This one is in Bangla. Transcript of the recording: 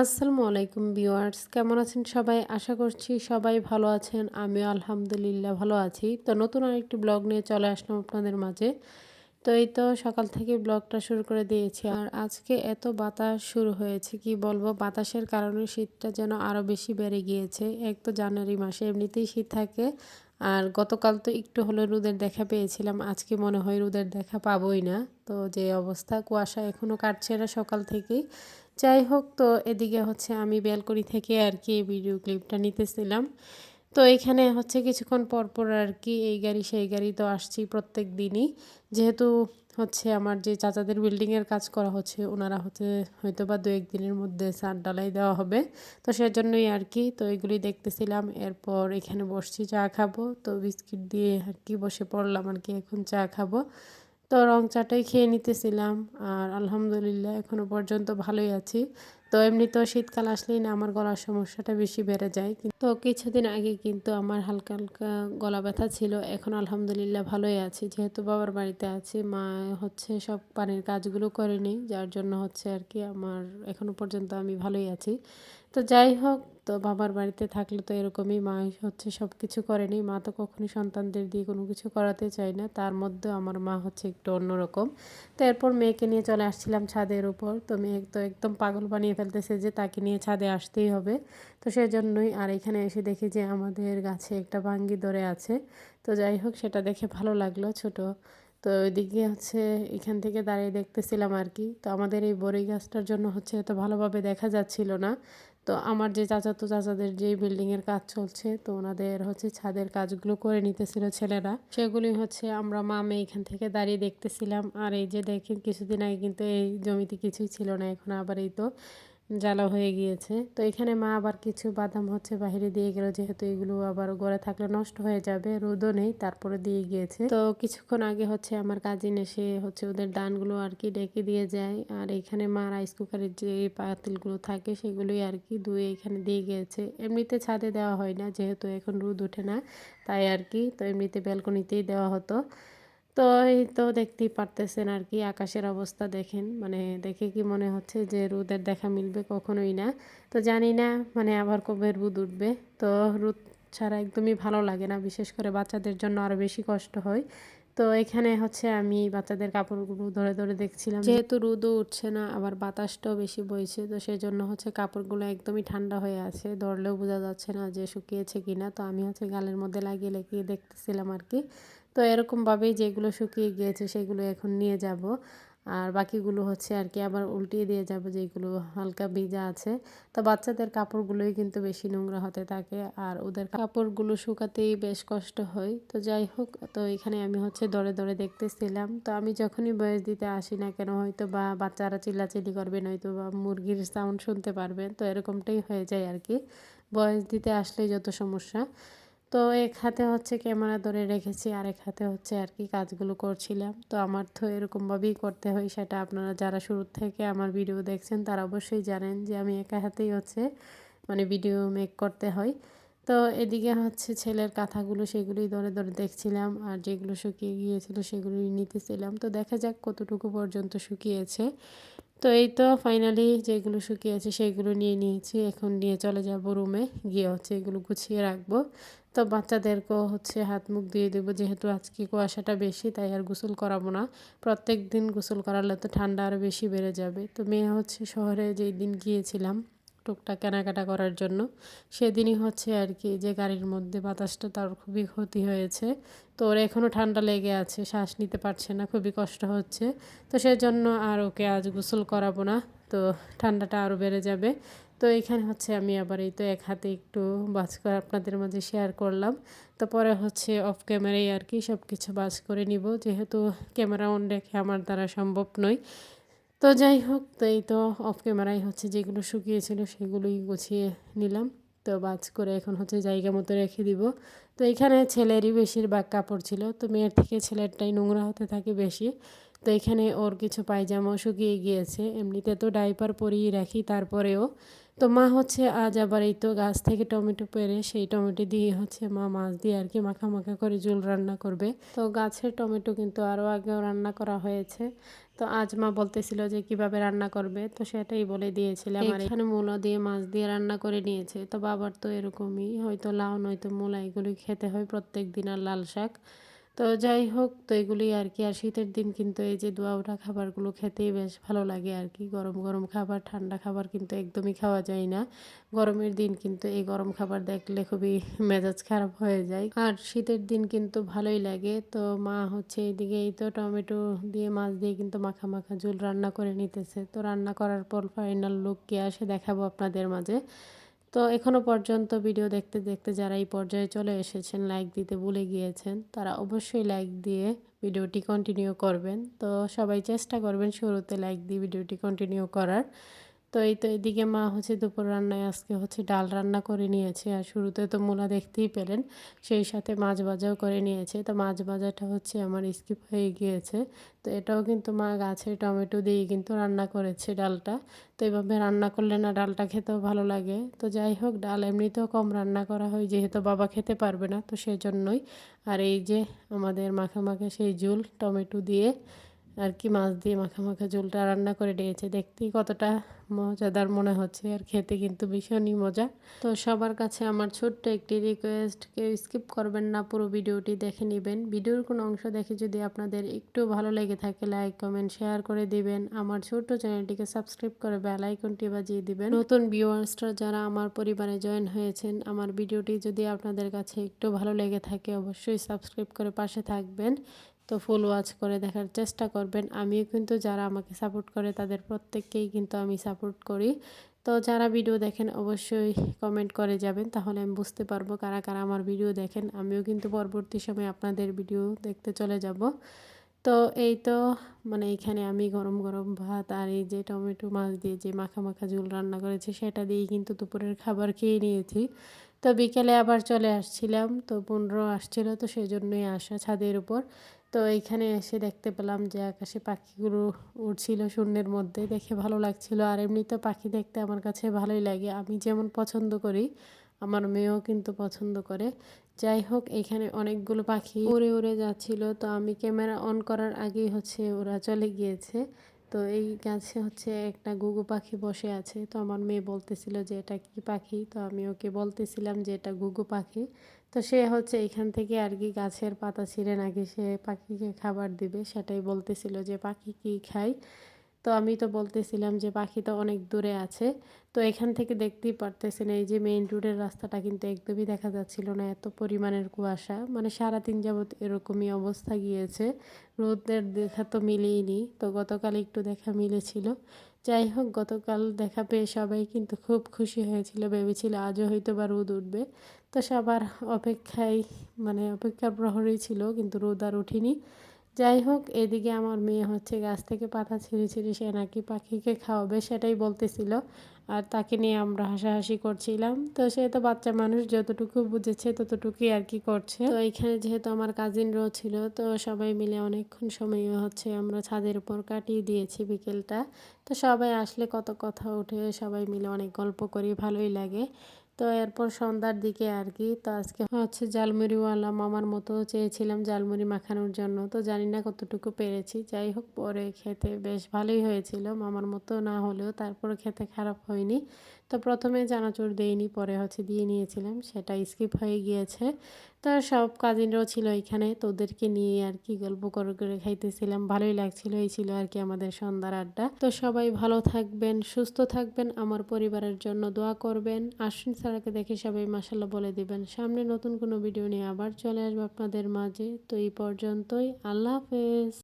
আসসালামু আলাইকুম ভিউয়ার্স, কেমন আছেন সবাই? আশা করছি সবাই ভালো আছেন। আমিও আলহামদুলিল্লাহ ভালো আছি। তো নতুন আরেকটি ব্লগ নিয়ে চলে আসলাম আপনাদের মাঝে। তো এই তো সকাল থেকে ব্লগটা শুরু করে দিয়েছি। আর আজকে এত বাতাস শুরু হয়েছে, কি বলব? বাতাসের কারণে শীতটা যেন আরও বেশি বেড়ে গিয়েছে। এক তো জানুয়ারি মাসে এমনিতেই শীত থাকে। আর গতকাল তো একটু হলে রোদের দেখা পেয়েছিলাম। আজকে মনে হয় রোদের দেখা পাবোই না। তো যে অবস্থা, কুয়াশা এখনও কাটছে না সকাল থেকেই। যাই হোক, তো এদিকে হচ্ছে আমি ব্যালকনি থেকে আর কি ভিডিও ক্লিপটা নিতেছিলাম। তো এখানে হচ্ছে কিছুক্ষণ পর পর আর কি এই গাড়ি, সেই গাড়ি তো আসছি প্রত্যেক দিনই। যেহেতু হচ্ছে আমার যে চাচাদের বিল্ডিংয়ের কাজ করা হচ্ছে, ওনারা হচ্ছে হয়তো বা দু একদিনের মধ্যে সার ডালাই দেওয়া হবে। তো সেজন্যই আর কি, তো এগুলি দেখতেছিলাম। এরপর এখানে বসছি, চা খাব। তো বিস্কিট দিয়ে আর কি বসে পড়লাম আর কি, এখন চা খাব। তো রং চাটাই খেয়ে নিতেছিলাম আর আলহামদুলিল্লাহ এখনও পর্যন্ত ভালোই আছি। তো এমনি তো শীতকাল আসলেই না আমার গলার সমস্যাটা বেশি বেড়ে যায়। তো কিছুদিন আগে কিন্তু আমার হালকা হালকা গলা ব্যথা ছিল, এখন আলহামদুলিল্লাহ ভালোই আছি। যেহেতু বাবার বাড়িতে আছি, মা হচ্ছে সব পানির কাজগুলো করেনি যার জন্য হচ্ছে আর কি আমার এখনও পর্যন্ত আমি ভালোই আছি। তো যাই হোক, তো বাবার বাড়িতে থাকলে তো এরকমই মা হচ্ছে সব কিছু করেনি। মা তো কখনোই সন্তানদের দিয়ে কোনো কিছু করাতে চায় না। তার মধ্যে আমার মা হচ্ছে একটু অন্যরকম। তো এরপর মেয়েকে নিয়ে চলে আসছিলাম ছাদের উপর। তো মেয়ে তো একদম পাগল বানিয়ে ফেলতেছে যে তাকে নিয়ে ছাদে আসতেই হবে। তো সেই জন্যই আর এখানে এসে দেখি যে আমাদের গাছে একটা ভাঙ্গি ধরে আছে। তো যাই হোক, সেটা দেখে ভালো লাগল ছোট। তো ওইদিকে হচ্ছে এখান থেকে দাঁড়িয়ে দেখতেছিলাম আর কি। তো আমাদের এই বড়ই গাছটার জন্য হচ্ছে এত ভালোভাবে দেখা যাচ্ছিল না। তো আমার যে চাচাতো চাচাদের যে বিল্ডিংয়ের কাজ চলছে, তো ওনাদের হচ্ছে ছাদের কাজগুলো করে নিতেছিল ছেলেরা। সেগুলি হচ্ছে আমরা মামে এখান থেকে দাঁড়িয়ে দেখতেছিলাম। আর এই যে দেখেন, কিছুদিন আগে কিন্তু এই জমিতে কিছুই ছিল না, এখন আবার এই তো। জ্বালা হয়ে গিয়েছে। তো এখানে মা আবার কিছু বাদাম হচ্ছে বাহিরে দিয়ে গেল, যেহেতু এগুলো আবার গড়ে থাকলে নষ্ট হয়ে যাবে, রোদও নেই, তারপরে দিয়ে গিয়েছে। তো কিছুক্ষণ আগে হচ্ছে আমার কাজিন এসে হচ্ছে ওদের ডানগুলো আর কি ডেকে দিয়ে যায়। আর এখানে মা রাইস কুকারের যে পাতিলগুলো থাকে সেগুলোই আর কি ধুয়ে এখানে দিয়ে গিয়েছে। এমনিতে ছাদে দেওয়া হয় না, যেহেতু এখন রোদ ওঠে না, তাই আর কি। তো এমনিতে ব্যালকনিতেই দেওয়া হতো। তো এই তো দেখতেই পারতেছেন আর কি, আকাশের অবস্থা দেখেন মানে দেখে কি মনে হচ্ছে যে রোদের দেখা মিলবে কখনোই না। তো জানি না মানে আবার কবে রোদ উঠবে। তো রোদ ছাড়া একদমই ভালো লাগে না, বিশেষ করে বাচ্চাদের জন্য আরও বেশি কষ্ট হয়। তো এখানে হচ্ছে আমি বাচ্চাদের কাপড়গুলো ধরে ধরে দেখছিলাম। যেহেতু রোদও উঠছে না, আবার বাতাসটাও বেশি বইছে, তো সেই জন্য হচ্ছে কাপড়গুলো একদমই ঠান্ডা হয়ে আছে। ধরলেও বোঝা যাচ্ছে না যে শুকিয়েছে কিনা, তো আমি হচ্ছে গালের মধ্যে লাগিয়ে লাগিয়ে দেখতেছিলাম আর কি। তো এরকমভাবেই যেগুলো শুকিয়ে গিয়েছে সেগুলো এখন নিয়ে যাব। আর বাকিগুলো হচ্ছে আর কি আবার উল্টিয়ে দিয়ে যাব যেগুলো হালকা ভিজা আছে। তো বাচ্চাদের কাপড়গুলোই কিন্তু বেশি নোংরা হতে থাকে আর ওদের কাপড়গুলো শুকাতেই বেশ কষ্ট হয়। তো যাই হোক, তো এখানে আমি হচ্ছে দরে দরে দেখতেছিলাম। তো আমি যখনই বয়স দিতে আসি না কেন হয়তো বা বাচ্চারা চিল্লাচিল্লি করবে, নয়তো বা মুরগির সাউন্ড শুনতে পারবেন তো এরকমটাই হয়ে যায় আর কি। বয়স দিতে আসলেই যত সমস্যা। তো এক হাতে হচ্ছে ক্যামেরা ধরে রেখেছি আর এক হাতে হচ্ছে আর কি কাজগুলো করছিলাম। তো আমার তো এরকমভাবেই করতে হয় সেটা আপনারা যারা শুরু থেকে আমার ভিডিও দেখছেন তারা অবশ্যই জানেন যে আমি একা হাতেই হচ্ছে মানে ভিডিও মেক করতে হয়। তো এদিকে হচ্ছে ছেলের কাঁথাগুলো সেগুলোই ধরে ধরে দেখছিলাম আর যেগুলো শুকিয়ে গিয়েছিল সেগুলোই নিতেছিলাম। তো দেখা যাক কতটুকু পর্যন্ত শুকিয়েছে। তো এই তো ফাইনালি যেগুলো শুকিয়েছে সেগুলো নিয়ে নিয়েছি, এখন নিয়ে চলে যাব রুমে গিয়ে হচ্ছে এগুলো গুছিয়ে রাখব। তো বাচ্চাদেরকেও হচ্ছে হাত মুখ দিয়ে দেবো। যেহেতু আজকে কুয়াশাটা বেশি, তাই আর গোসল করাবো না। প্রত্যেক দিন গোসল করালে তো ঠান্ডা আরও বেশি বেড়ে যাবে। তো মেয়ে হচ্ছে শহরে যেই দিন গিয়েছিলাম টুকটাক কেনাকাটা করার জন্য, সেদিনই হচ্ছে আর কি যে গাড়ির মধ্যে বাতাসটা তার খুবই ক্ষতি হয়েছে। তো ওর এখনও ঠান্ডা লেগে আছে, শ্বাস নিতে পারছে না, খুবই কষ্ট হচ্ছে। তো সেজন্য আর ওকে আজ গোসল করাবো না। তো ঠান্ডাটা আরও বেড়ে যাবে। তো এখানে হচ্ছে আমি আবার এই তো এক হাতে একটু বাজ করে আপনাদের মাঝে শেয়ার করলাম। তো পরে হচ্ছে অফ ক্যামেরায় আর কি সব কিছু বাজ করে নিব। যেহেতু ক্যামেরা অন রেখে আমার দ্বারা সম্ভব নয়। তো যাই হোক, তো এই তো অফ ক্যামেরায় হচ্ছে যেগুলো শুকিয়েছিল সেগুলোই গুছিয়ে নিলাম। তো বাজ করে এখন হচ্ছে জায়গা মতো রেখে দিব। তো এখানে ছেলেরই বেশিরভাগ কাপড় ছিল। তো মেয়ের থেকে ছেলেরটাই নোংরা হতে থাকে বেশি। তো এখানে ওর কিছু পায়জামাও শুকিয়ে গিয়েছে। এমনিতে তো ডাইপার পরিয়ে রাখি, তারপরেও তো মা হচ্ছে আজ আবার এই তো গাছ থেকে টমেটো পেরে সেই টমেটো দিয়ে হচ্ছে মা মাছ দিয়ে আর কি মাখা মাখা করে ঝোল রান্না করবে। তো গাছের টমেটো কিন্তু আরও আগেও রান্না করা হয়েছে। তো আজ মা বলতেছিল যে কীভাবে রান্না করবে তো সেটাই বলে দিয়েছিলাম আর এখানে মূলা দিয়ে মাছ দিয়ে রান্না করে নিয়েছে। তো বাবার তো এরকমই হয়তো লাউ নয়তো মূলা এগুলি খেতে হয় প্রত্যেক দিন আর লাল শাক। তো যাই হোক, তো এগুলি আর কি আর শীতের দিন কিন্তু এই যে দোয়া ওঠা খাবারগুলো খেতেই বেশ ভালো লাগে আর কি গরম গরম খাবার, ঠান্ডা খাবার কিন্তু একদমই খাওয়া যায় না। গরমের দিন কিন্তু এই গরম খাবার দেখলে খুবই মেজাজ খারাপ হয়ে যায়। আর শীতের দিন কিন্তু ভালোই লাগে। তো মা হচ্ছে এইদিকে এই তো টমেটো দিয়ে, মাছ দিয়ে কিন্তু মাখা মাখা ঝোল রান্না করে নিতেছে। তো রান্না করার পর ফাইনাল লুক কে আসে দেখাবো আপনাদের মাঝে। তো এখনও পর্যন্ত ভিডিও দেখতে দেখতে যারা এই পর্যায়ে চলে এসেছেন লাইক দিতে ভুলে গিয়েছেন, তারা অবশ্যই লাইক দিয়ে ভিডিওটি কন্টিনিউ করবেন। তো সবাই চেষ্টা করবেন শুরুতে লাইক দিয়ে ভিডিওটি কন্টিনিউ করার। তো এই তো এদিকে মা হচ্ছে দুপুর রান্নায় আজকে হচ্ছে ডাল রান্না করে নিয়েছে আর শুরুতে তো মূলা দেখতেই পেলেন, সেই সাথে মাছ ভাজাও করে নিয়েছে। তো মাছ ভাজাটা হচ্ছে আমার স্কিপ হয়ে গিয়েছে। তো এটাও কিন্তু মা গাছের টমেটো দিয়ে কিন্তু রান্না করেছে ডালটা। তো এইভাবে রান্না করলে না ডালটা খেতেও ভালো লাগে। তো যাই হোক, ডাল এমনিতেও কম রান্না করা হয়, যেহেতু বাবা খেতে পারবে না, তো সেই জন্যই আর এই যে আমাদের মাখা মাখা সেই ঝুল টমেটো দিয়ে আর কি মাছ দিয়ে মাখা মাখা ঝোলটা রান্না করে দিয়েছে। দেখতেই কতটা মজাদার মনে হচ্ছে। আর খেতে কিন্তু ভীষণই মজা। তো সবার কাছে আমার ছোট্ট একটি রিকোয়েস্ট কেউ স্কিপ করবেন না, পুরো ভিডিওটি দেখে নেবেন। ভিডিওর কোনো অংশ দেখে যদি আপনাদের একটু ভালো লেগে থাকে লাইক কমেন্ট শেয়ার করে দিবেন। আমার ছোট্ট চ্যানেলটিকে সাবস্ক্রাইব করে বেল আইকনটি বাজিয়ে দিবেন। নতুন ভিউয়ার্সরা যারা আমার পরিবারে জয়েন হয়েছেন, আমার ভিডিওটি যদি আপনাদের কাছে একটু ভালো লেগে থাকে, অবশ্যই সাবস্ক্রাইব করে পাশে থাকবেন। তো ফুল ওয়াচ করে দেখার চেষ্টা করবেন। আমিও কিন্তু যারা আমাকে সাপোর্ট করে তাদের প্রত্যেককেই কিন্তু আমি সাপোর্ট করি। তো যারা ভিডিও দেখেন অবশ্যই কমেন্ট করে যাবেন, তাহলে আমি বুঝতে পারব কারা কারা আমার ভিডিও দেখেন। আমিও কিন্তু পরবর্তী সময় আপনাদের ভিডিও দেখতে চলে যাব। তো এই তো মানে এখানে আমি গরম গরম ভাত আর এই যে টমেটো মাছ দিয়ে যে মাখা মাখা ঝোল রান্না করেছি, সেটা দিয়েই কিন্তু দুপুরের খাবার খেয়ে নিয়েছি। তো বিকেলে আবার চলে আসছিলাম, তো পনেরো আসছিল, তো সেই জন্যই আসা ছাদের উপর। তো এইখানে এসে দেখতে পেলাম যে আকাশে পাখিগুলো উড়ছিল শূন্যের মধ্যে, দেখে ভালো লাগছিল। আর এমনি তো পাখি দেখতে আমার কাছে ভালোই লাগে। আমি যেমন পছন্দ করি, আমার মেয়েও কিন্তু পছন্দ করে। যাই হোক, এখানে অনেকগুলো পাখি উড়ে উড়ে যাচ্ছিল। তো আমি ক্যামেরা অন করার আগেই হচ্ছে ওরা চলে গিয়েছে। তো এই গাছে হচ্ছে একটা গুগু পাখি বসে আছে। তো আমার মেয়ে বলতেছিল যে, এটা কি পাখি? তো আমি ওকে বলতেছিলাম যে, এটা গুগু পাখি। তো সে হচ্ছে এখান থেকে আর কি গাছের পাতা ছিঁড়ে নাকি সে পাখিকে খাবার দিবে, সেটাই বলতেছিল যে পাখি কি খায়। তো আমি তো বলতেছিলাম যে পাখি তো অনেক দূরে আছে, তো এখান থেকে দেখতেই পারতেছেন এই যে মেইন রোডের রাস্তাটা কিন্তু একদমই দেখা যাচ্ছিল না, এত পরিমাণের কুয়াশা। মানে সারাদিন যাবৎ এরকমই অবস্থা গিয়েছে, রোদের দেখা তো মিলেইনি। তো গতকাল একটু দেখা মিলেছিল। যাই হোক, গতকাল দেখা পেয়ে সবাই কিন্তু খুব খুশি হয়েছিল, ভেবেছিল আজও হয়তো বা রোদ উঠবে। তো সবার অপেক্ষায় মানে অপেক্ষার প্রহরেই ছিল, কিন্তু রোদ আর উঠিনি। যাই হোক, এদিকে আমার মেয়ে হচ্ছে গাছ থেকে পাতা ছিঁড়ে ছিঁড়ে সে নাকি পাখিকে খাওয়াবে, সেটাই বলতেছিল। আর তাকে নিয়ে আমরা হাসাহাসি করছিলাম। তো সে তো বাচ্চা মানুষ, যতটুকু বুঝেছে ততটুকুই আর কি করছে। তো এখানে যেহেতু আমার কাজিনরাও ছিল, তো সবাই মিলে অনেকক্ষণ সময় হচ্ছে আমরা ছাদের উপর কাটিয়ে দিয়েছি বিকেলটা। তো সবাই আসলে কত কথা উঠে সবাই মিলে অনেক গল্প করি, ভালোই লাগে। তো এরপর সন্ধ্যার দিকে আর কি। তো আজকে হচ্ছে জালমুড়িওয়ালা মামার মতো চেয়েছিলাম জালমুড়ি মাখানোর জন্য। তো জানি না কতটুকু পেরেছি। যাই হোক, পরে খেতে বেশ ভালোই হয়েছিল। মামার মতো না হলেও তারপরে খেতে খারাপ হয়নি। তো প্রথমে চানাচুর দেইনি, পরে হচ্ছে দিয়ে নিয়েছিলাম, সেটা স্কিপ হয়ে গিয়েছে। তো সব কাজিনরাও ছিল এখানে, তো ওদেরকে নিয়ে আর কি গল্প করে করে খাইতেছিলাম। ভালোই লাগছিল, এই ছিল আর কি আমাদের সন্ধ্যার আড্ডা। তো সবাই ভালো থাকবেন, সুস্থ থাকবেন, আমার পরিবারের জন্য দোয়া করবেন। আশ্বিন ছাড়াকে দেখে সবাই মাসাল্লাহ বলে দিবেন। সামনে নতুন কোনো ভিডিও নিয়ে আবার চলে আসব আপনাদের মাঝে। তো এই পর্যন্তই, আল্লাহ হাফেজ।